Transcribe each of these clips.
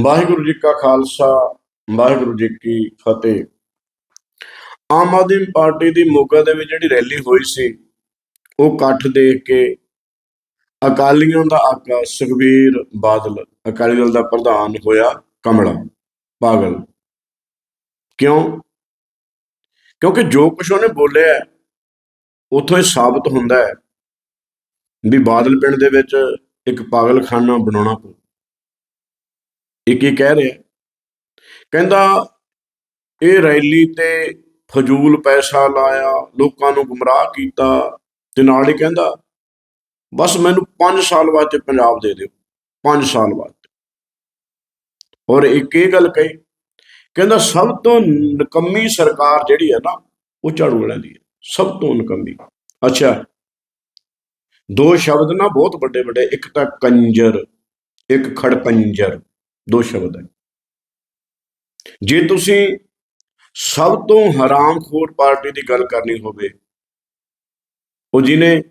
ਵਾਹਿਗੁਰੂ ਜੀ ਕਾ ਖਾਲਸਾ ਵਾਹਿਗੁਰੂ ਜੀ ਕੀ ਫਤਿਹ। ਆਮ ਆਦਮੀ ਪਾਰਟੀ ਦੀ ਮੋਗਾ ਦੇ ਵਿੱਚ ਜਿਹੜੀ ਰੈਲੀ ਹੋਈ ਸੀ ਉਹ ਇਕੱਠ ਦੇਖ ਕੇ ਅਕਾਲੀਆਂ ਦਾ ਆਕਾ ਸੁਖਬੀਰ ਬਾਦਲ ਅਕਾਲੀ ਦਲ ਦਾ ਪ੍ਰਧਾਨ ਹੋਇਆ ਕਮਲਾ ਪਾਗਲ। ਕਿਉਂ? ਕਿਉਂਕਿ ਜੋ ਕੁਝ ਉਹਨੇ ਬੋਲਿਆ ਹੈ, ਉੱਥੋਂ ਇਹ ਸਾਬਤ ਹੁੰਦਾ ਹੈ ਵੀ ਬਾਦਲ ਪਿੰਡ ਦੇ ਵਿੱਚ ਇੱਕ ਪਾਗਲਖਾਨਾ ਬਣਾਉਣਾ ਪਊ। ਇਹ ਕੀ ਕਹਿ ਰਿਹਾ? ਕਹਿੰਦਾ, ਇਹ ਰੈਲੀ ਤੇ ਫਜ਼ੂਲ ਪੈਸਾ ਲਾਇਆ, ਲੋਕਾਂ ਨੂੰ ਗੁੰਮਰਾਹ ਕੀਤਾ ਤੇ ਨਾਲ ਹੀ ਕਹਿੰਦਾ, ਬਸ ਮੈਨੂੰ 5 ਸਾਲ ਵਾਸਤੇ ਪੰਜਾਬ ਦੇ ਦਿਓ 5 ਸਾਲ ਵਾਸਤੇ ਔਰ ਇੱਕ ਇਹ ਗੱਲ ਕਹੀ, ਕਹਿੰਦਾ, ਸਭ ਤੋਂ ਨਕੰਮੀ ਸਰਕਾਰ ਜਿਹੜੀ ਹੈ ਨਾ, ਉਹ ਝਾੜੂ ਵਾਲਿਆਂ ਦੀ ਹੈ ਸਭ ਤੋਂ ਨਕੰਮੀ। ਅੱਛਾ, ਦੋ ਸ਼ਬਦ ਨਾ ਬਹੁਤ ਵੱਡੇ ਵੱਡੇ ਇੱਕ ਤਾਂ ਕੰਜਰ, ਇੱਕ ਖੜਪੰਜਰ। ਦੋ ਸ਼ਬਦ ਹੈ। ਜੇ ਤੁਸੀਂ ਸਭ ਤੋਂ ਹਰਾਮਖੋਰ ਪਾਰਟੀ ਦੀ ਗੱਲ ਕਰਨੀ ਹੋਵੇ, ਉਹ ਜਿਹਨੇ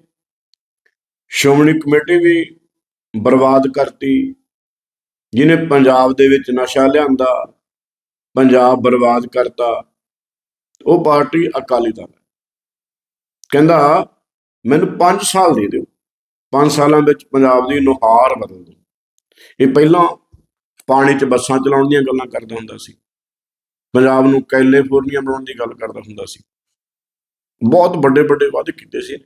ਸ਼੍ਰੋਮਣੀ ਕਮੇਟੀ ਵੀ ਬਰਬਾਦ ਕਰਤੀ, ਜਿਹਨੇ ਪੰਜਾਬ ਦੇ ਵਿੱਚ ਨਸ਼ਾ ਲਿਆਂਦਾ, ਪੰਜਾਬ ਬਰਬਾਦ ਕਰਤਾ, ਉਹ ਪਾਰਟੀ ਅਕਾਲੀ ਦਲ ਹੈ। ਕਹਿੰਦਾ, ਮੈਨੂੰ 5 ਸਾਲ ਦੇ ਦਿਓ। 5 ਸਾਲਾਂ ਵਿੱਚ ਪੰਜਾਬ ਦੀ ਨੁਹਾਰ ਬਦਲ ਦਿਓ। ਇਹ ਪਹਿਲਾਂ ਪਾਣੀ 'ਚ ਬੱਸਾਂ ਚਲਾਉਣ ਦੀਆਂ ਗੱਲਾਂ ਕਰਦਾ ਹੁੰਦਾ ਸੀ। ਪੰਜਾਬ ਨੂੰ ਕੈਲੀਫੋਰਨੀਆ ਬਣਾਉਣ ਦੀ ਗੱਲ ਕਰਦਾ ਹੁੰਦਾ ਸੀ। ਬਹੁਤ ਵੱਡੇ ਵੱਡੇ ਵਾਅਦੇ ਕੀਤੇ ਸੀ।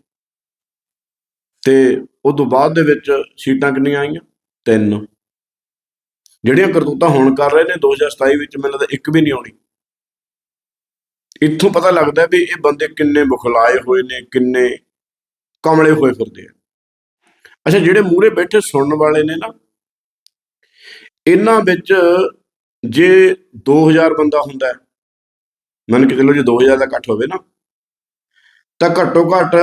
ਤੇ ਉਸ ਤੋਂ ਬਾਅਦ ਦੇ ਵਿੱਚ ਸੀਟਾਂ ਕਿੰਨੀਆਂ ਆਈਆਂ? ਤਿੰਨ। ਜਿਹੜੀਆਂ ਕਰਤੂਤਾਂ ਹੁਣ ਕਰ ਰਹੇ ਨੇ 2027 ਵਿੱਚ ਮੈਨੂੰ ਲੱਗਦਾ ਇੱਕ ਵੀ ਨਹੀਂ ਆਉਣੀ। ਇੱਥੋਂ ਪਤਾ ਲੱਗਦਾ ਵੀ ਇਹ ਬੰਦੇ ਕਿੰਨੇ ਬੁਖਲਾਏ ਹੋਏ ਨੇ, ਕਿੰਨੇ ਕਮਲੇ ਹੋਏ ਫਿਰਦੇ ਆ। ਅੱਛਾ, ਜਿਹੜੇ ਮੂਹਰੇ ਬੈਠੇ ਸੁਣਨ ਵਾਲੇ ਨੇ ਨਾ ਇਹਨਾਂ ਵਿੱਚ ਜੇ 2000 ਬੰਦਾ ਹੁੰਦਾ ਮੰਨ ਕੇ ਚੱਲੋ ਜੇ 2000 ਦਾ ਇਕੱਠ ਹੋਵੇ ਨਾ, ਤਾਂ ਘੱਟੋ ਘੱਟ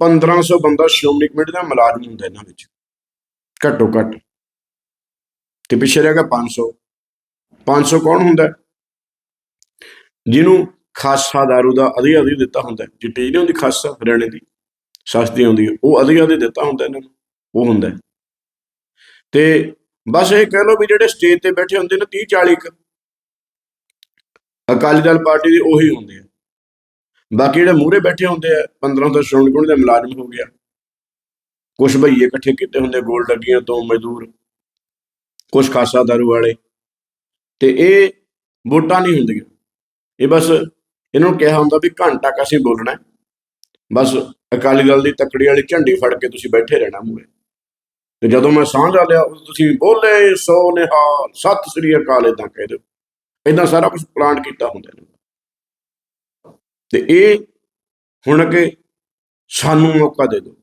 1500 ਬੰਦਾ ਸ਼੍ਰੋਮਣੀ ਕਮੇਟੀ ਦਾ ਮੁਲਾਜ਼ਮ ਹੁੰਦਾ ਇਹਨਾਂ ਵਿੱਚ, ਘੱਟੋ ਘੱਟ। ਤੇ ਪਿੱਛੇ ਰਹਿ ਗਿਆ 500 500 ਕੌਣ ਹੁੰਦਾ ਜਿਹਨੂੰ ਖਾਸਾ ਦਾਰੂ ਦਾ ਅਧਿਆ ਅਧਿ ਦਿੱਤਾ ਹੁੰਦਾ ਹੈ। ਚਿੱਟੀ ਨਹੀਂ ਹੁੰਦੀ ਖਾਸਾ, ਹਰਿਆਣੇ ਦੀ, ਸਸਤੀ ਹੁੰਦੀ ਉਹ ਅਧਿਆ ਅਧਿ ਦਿੱਤਾ ਹੁੰਦਾ ਇਹਨਾਂ ਨੂੰ, ਉਹ ਹੁੰਦਾ ਤੇ ਬਸ ਇਹ ਕਹਿ ਲਓ ਵੀ ਜਿਹੜੇ ਸਟੇਜ ਤੇ ਬੈਠੇ ਹੁੰਦੇ ਨੇ 30 40 ਕੁ, ਅਕਾਲੀ ਦਲ ਪਾਰਟੀ ਦੇ ਉਹੀ ਹੁੰਦੇ ਆ ਬਾਕੀ ਜਿਹੜੇ ਮੂਹਰੇ ਬੈਠੇ ਹੁੰਦੇ ਆ 15 ਤੋਂ ਸ਼੍ਰੋਮਣੀ ਕਮੇਟੀ ਦਾ ਮੁਲਾਜ਼ਮ ਹੋ ਗਿਆ। ਕੁਝ ਭਈਏ ਇਕੱਠੇ ਕੀਤੇ ਹੁੰਦੇ ਗੋਲ ਡੱਗੀਆਂ ਤੋਂ ਮਜ਼ਦੂਰ ਕੁਝ ਖਾਸਾ ਦਾਰੂ ਵਾਲੇ। ਤੇ ਇਹ ਵੋਟਾਂ ਨਹੀਂ ਹੁੰਦੀਆਂ। ਇਹ ਬਸ ਇਹਨਾਂ ਨੂੰ ਕਿਹਾ ਹੁੰਦਾ ਵੀ ਘੰਟਾ ਕ ਅਸੀਂ ਬੋਲਣਾ। ਬਸ ਅਕਾਲੀ ਦਲ ਦੀ ਤੱਕੜੀ ਵਾਲੀ ਝੰਡੀ ਫੜ ਕੇ ਤੁਸੀਂ ਬੈਠੇ ਰਹਿਣਾ ਮੂਹਰੇ। ਤੇ ਜਦੋਂ ਮੈਂ ਸਾਂਝਾ ਲਿਆ ਉਦੋਂ ਤੁਸੀਂ ਬੋਲੇ, ਸੋ ਨਿਹਾਲ, ਸਤਿ ਸ੍ਰੀ ਅਕਾਲ ਇਦਾਂ ਕਹਿ ਦਿਓ। ਇਦਾਂ ਸਾਰਾ ਕੁਝ ਪਲਾਨ ਕੀਤਾ ਹੁੰਦਾ ਇਹਨਾਂ ਤੇ ਇਹ ਹੁਣ ਅੱਗੇ ਸਾਨੂੰ ਮੌਕਾ ਦੇ ਦਿਓ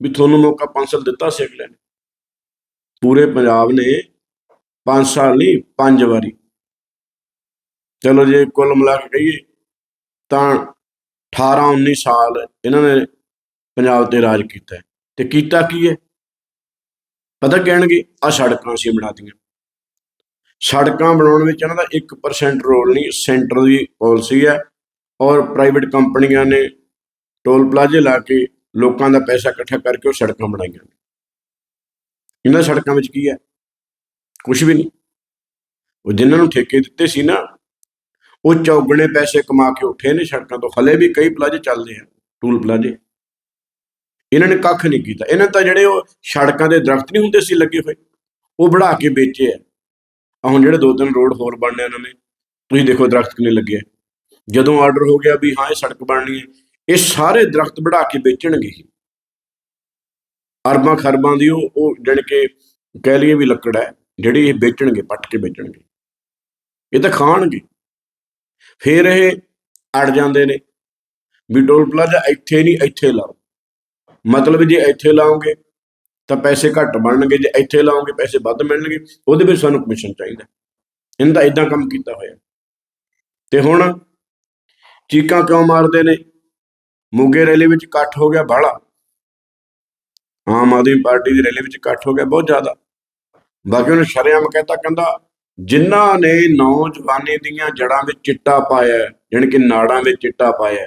ਵੀ ਤੁਹਾਨੂੰ ਮੌਕਾ ਪੰਜ ਸਾਲ ਦਿੱਤਾ ਸੀ ਅਗਲੇ ਨੇ। ਪੂਰੇ ਪੰਜਾਬ ਨੇ ਪੰਜ ਸਾਲ ਨਹੀਂ, ਪੰਜ ਵਾਰੀ। ਚਲੋ ਜੇ ਕੁੱਲ ਮਿਲਾ ਕੇ ਕਹੀਏ ਤਾਂ 18 19 ਸਾਲ ਇਹਨਾਂ ਨੇ ਪੰਜਾਬ ਤੇ ਰਾਜ ਕੀਤਾ ਤੇ ਕੀਤਾ ਕੀ ਹੈ? ਪਤਾ ਕਹਿਣਗੇ ਆ ਸੜਕਾਂ ਅਸੀਂ ਬਣਾਤੀਆਂ ਸੜਕਾਂ ਬਣਾਉਣ ਵਿੱਚ ਇਹਨਾਂ ਦਾ 1% ਰੋਲ ਨਹੀਂ ਸੈਂਟਰ ਦੀ ਪਾਲਿਸੀ ਹੈ ਔਰ ਪ੍ਰਾਈਵੇਟ ਕੰਪਨੀਆਂ ਨੇ ਟੋਲ ਪਲਾਜ਼ੇ ਲਾ ਕੇ ਲੋਕਾਂ ਦਾ ਪੈਸਾ ਇਕੱਠਾ ਕਰਕੇ ਉਹ ਸੜਕਾਂ ਬਣਾਈਆਂ ਇਹਨਾਂ ਸੜਕਾਂ ਵਿੱਚ ਕੀ ਹੈ? ਕੁਝ ਵੀ ਨਹੀਂ। ਉਹ ਜਿਨ੍ਹਾਂ ਨੂੰ ਠੇਕੇ ਦਿੱਤੇ ਸੀ ਨਾ, ਉਹ ਚੌਗਣੇ ਪੈਸੇ ਕਮਾ ਕੇ ਉੱਠੇ ਨੇ ਸੜਕਾਂ ਤੋਂ। ਹਲੇ ਵੀ ਕਈ ਪਲਾਜ਼ੇ ਚੱਲਦੇ ਆ ਟੂਲ ਪਲਾਜ਼ੇ ਇਹਨਾਂ ਨੇ ਕੱਖ ਨਹੀਂ ਕੀਤਾ। ਇਹਨਾਂ ਤਾਂ ਜਿਹੜੇ ਉਹ ਸੜਕਾਂ ਦੇ ਦਰਖਤ ਨਹੀਂ ਹੁੰਦੇ ਸੀ ਲੱਗੇ ਹੋਏ, ਉਹ ਬੜਾ ਕੇ ਵੇਚੇ ਆ। ਆਹ ਹੁਣ ਜਿਹੜੇ ਦੋ ਤਿੰਨ ਰੋਡ ਹੋਰ ਬਣਨੇ ਆ ਨੇ, ਤੁਸੀਂ ਦੇਖੋ ਦਰਖਤ ਕਿੰਨੇ ਲੱਗੇ ਆ। ਜਦੋਂ ਆਰਡਰ ਹੋ ਗਿਆ ਵੀ ਹਾਂ, ਇਹ ਸੜਕ ਬਣਨੀ ਹੈ, ਇਹ ਸਾਰੇ ਦਰਖਤ ਬੜਾ ਕੇ ਵੇਚਣਗੇ ਹੀ। ਅਰਬਾਂ ਖਰਬਾਂ ਦੀ ਉਹ ਉਹ ਜਾਣੀ ਕਿ ਕਹਿ ਲਈਏ ਵੀ ਲੱਕੜ ਹੈ, ਜਿਹੜੀ ਇਹ ਵੇਚਣਗੇ, ਪੱਟ ਕੇ ਵੇਚਣਗੇ। ਇਹ ਤਾਂ ਖਾਣਗੇ। ਫਿਰ ਇਹ ਅੜ ਜਾਂਦੇ ਨੇ ਵੀ ਟੋਲ ਪਲਾਜ਼ਾ ਇੱਥੇ ਨਹੀਂ, ਇੱਥੇ ਲਾਓ। ਮਤਲਬ ਜੇ ਇੱਥੇ ਲਾਓਗੇ ਤਾਂ ਪੈਸੇ ਘੱਟ ਬਣਨਗੇ ਜੇ ਇੱਥੇ ਲਾਓਗੇ ਪੈਸੇ ਵੱਧ ਮਿਲਣਗੇ ਉਹਦੇ ਵਿੱਚ ਸਾਨੂੰ ਕਮਿਸ਼ਨ ਚਾਹੀਦਾ। ਇਹਨਾਂ ਦਾ ਇਦਾਂ ਕੰਮ ਕੀਤਾ ਹੋਇਆ। ਤੇ ਹੁਣ ਚੀਕਾਂ ਕਿਉਂ ਮਾਰਦੇ ਨੇ? ਮੋਗੇ ਰੈਲੀ ਵਿੱਚ ਇਕੱਠ ਹੋ ਗਿਆ ਬਾਹਲਾ। ਆਮ ਆਦਮੀ ਪਾਰਟੀ ਦੀ ਰੈਲੀ ਵਿੱਚ ਇਕੱਠ ਹੋ ਗਿਆ ਬਹੁਤ ਜ਼ਿਆਦਾ। ਬਾਕੀ ਉਹਨੇ ਸ਼ਰਿਆਮ ਕਹਿਤਾ ਕਹਿੰਦਾ ਜਿਨ੍ਹਾਂ ਨੇ ਨੌਜਵਾਨੀ ਦੀਆਂ ਜੜਾਂ ਵਿੱਚ ਚਿੱਟਾ ਪਾਇਆ ਹੈ, ਜਾਣੀ ਕਿ ਨਾੜਾਂ ਵਿੱਚ ਚਿੱਟਾ ਪਾਇਆ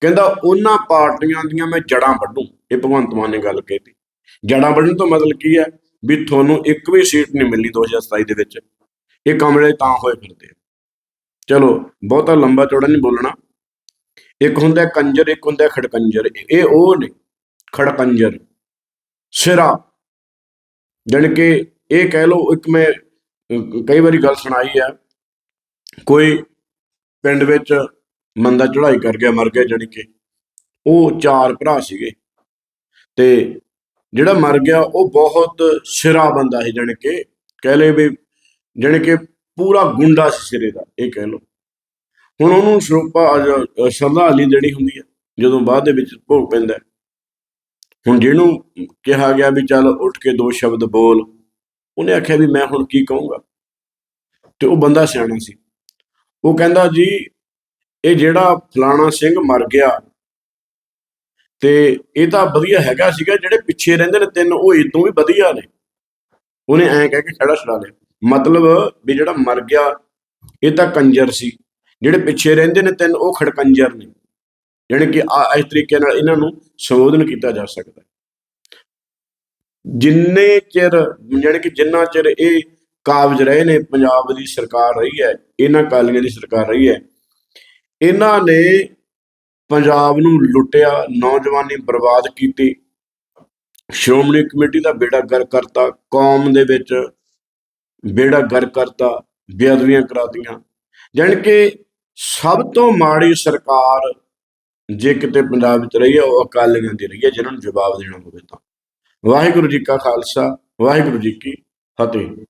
ਕਹਿੰਦਾ ਉਹਨਾਂ ਪਾਰਟੀਆਂ ਦੀਆਂ ਮੈਂ ਜੜਾਂ ਵੱਢੂ। ਇਹ ਭਗਵੰਤ ਮਾਨ ਨੇ ਗੱਲ ਕੀਤੀ ਜੜਾਂ ਵੱਢਣ ਤੋਂ ਮਤਲਬ ਕੀ ਹੈ ਵੀ ਤੁਹਾਨੂੰ ਇੱਕ ਵੀ ਸੀਟ ਨਹੀਂ ਮਿਲਣੀ 2027 ਦੇ ਵਿੱਚ। ਇਹ ਕਮਲੇ ਤਾਂ ਹੋਏ ਫਿਰਦੇ ਚਲੋ, ਬਹੁਤਾ ਲੰਬਾ ਚੌੜਾ ਨਹੀਂ ਬੋਲਣਾ। ਇੱਕ ਹੁੰਦਾ ਕੰਜਰ, ਇੱਕ ਹੁੰਦਾ ਖੜਕੰਜਰ। ਇਹ ਉਹ ਨੇ, ਖੜਕੰਜਰ। ਸਿਰਾ। ਜਾਣੀ ਕਿ ਇਹ ਕਹਿ ਲਓ, ਇੱਕ ਮੈਂ ਕਈ ਵਾਰੀ ਗੱਲ ਸੁਣਾਈ ਆ ਕੋਈ ਪਿੰਡ ਵਿੱਚ ਮੰਦਾ ਚੜਾਈ ਕਰ ਗਿਆ, ਮਰ ਗਿਆ ਜਾਣੀ ਕਿ। ਉਹ ਚਾਰ ਭਰਾ ਸੀਗੇ। ਤੇ ਜਿਹੜਾ ਮਰ ਗਿਆ, ਉਹ ਬਹੁਤ ਸਿਰਾ ਬੰਦਾ ਸੀ ਜਾਣੀ ਕਿ। ਕਹਿ ਲਏ ਵੀ ਜਾਣੀ ਕਿ ਪੂਰਾ ਗੁੰਡਾ ਸੀ ਸਿਰੇ ਦਾ, ਇਹ ਕਹਿ ਲਓ। ਹੁਣ ਉਹਨੂੰ ਸਰੂਪਾ ਸ਼ਰਧਾਲੀ ਦੇਣੀ ਹੁੰਦੀ ਹੈ ਜਦੋਂ ਬਾਅਦ ਦੇ ਵਿੱਚ ਭੋਗ ਪੈਂਦਾ ਹੁਣ ਜਿਹਨੂੰ ਕਿਹਾ ਗਿਆ ਵੀ ਚੱਲ ਉੱਠ ਕੇ ਦੋ ਸ਼ਬਦ ਬੋਲ, ਉਹਨੇ ਆਖਿਆ ਵੀ ਮੈਂ ਹੁਣ ਕੀ ਕਹੂੰਗਾ? ਤੇ ਉਹ ਬੰਦਾ ਸਿਆਣਾ ਸੀ। ਉਹ ਕਹਿੰਦਾ ਜੀ ਇਹ ਜਿਹੜਾ ਫਲਾਣਾ ਸਿੰਘ ਮਰ ਗਿਆ, ਤੇ ਇਹ ਤਾਂ ਵਧੀਆ ਹੈਗਾ ਸੀਗਾ, ਜਿਹੜੇ ਪਿੱਛੇ ਰਹਿੰਦੇ ਨੇ ਤਿੰਨ, ਉਹ ਇਹ ਤੋਂ ਵੀ ਵਧੀਆ ਨੇ। ਉਹਨੇ ਐਂ ਕਹਿ ਕੇ ਖੜਾ ਛੜਾ ਲਿਆ। ਮਤਲਬ ਵੀ ਜਿਹੜਾ ਮਰ ਗਿਆ, ਇਹ ਤਾਂ ਕੰਜਰ ਸੀ। ਜਿਹੜੇ ਪਿੱਛੇ ਰਹਿੰਦੇ ਨੇ ਤਿੰਨ, ਉਹ ਖੜਕੰਜਰ ਨੇ। ਜਾਣੀ ਕਿ ਆ- ਇਸ ਤਰੀਕੇ ਨਾਲ ਇਹਨਾਂ ਨੂੰ ਸੰਬੋਧਨ ਕੀਤਾ ਜਾ ਸਕਦਾ ਜਿੰਨੇ ਚਿਰ, ਜਾਣੀ ਕਿ ਜਿੰਨਾ ਚਿਰ ਇਹ ਕਾਬਜ ਰਹੇ ਨੇ, ਪੰਜਾਬ ਦੀ ਸਰਕਾਰ ਰਹੀ ਹੈ, ਇਹਨਾਂ ਕਾਲੀਆਂ ਦੀ ਸਰਕਾਰ ਰਹੀ ਹੈ ਇਹਨਾਂ ਨੇ ਪੰਜਾਬ ਨੂੰ ਲੁੱਟਿਆ, ਨੌਜਵਾਨੀ ਬਰਬਾਦ ਕੀਤੀ। ਸ਼੍ਰੋਮਣੀ ਕਮੇਟੀ ਦਾ ਬੇੜਾ ਗਰ ਕਰਤਾ, ਕੌਮ ਦੇ ਵਿੱਚ ਬੇੜਾ ਗਰ ਕਰਤਾ, ਬੇਅਦਬੀਆਂ ਕਰਾਤੀਆਂ। ਜਾਣੀ ਕਿ ਸਭ ਤੋਂ ਮਾੜੀ ਸਰਕਾਰ ਜੇ ਕਿਤੇ ਪੰਜਾਬ ਵਿੱਚ ਰਹੀ ਹੈ, ਉਹ ਅਕਾਲੀਆਂ ਦੀ ਰਹੀ ਹੈ, ਜਿਨ੍ਹਾਂ ਨੂੰ ਜਵਾਬ ਦੇਣਾ ਹੋਵੇ ਤਾਂ। ਵਾਹਿਗੁਰੂ ਜੀ ਕਾ ਖਾਲਸਾ, ਵਾਹਿਗੁਰੂ ਜੀ ਕੀ ਫਤਿਹ।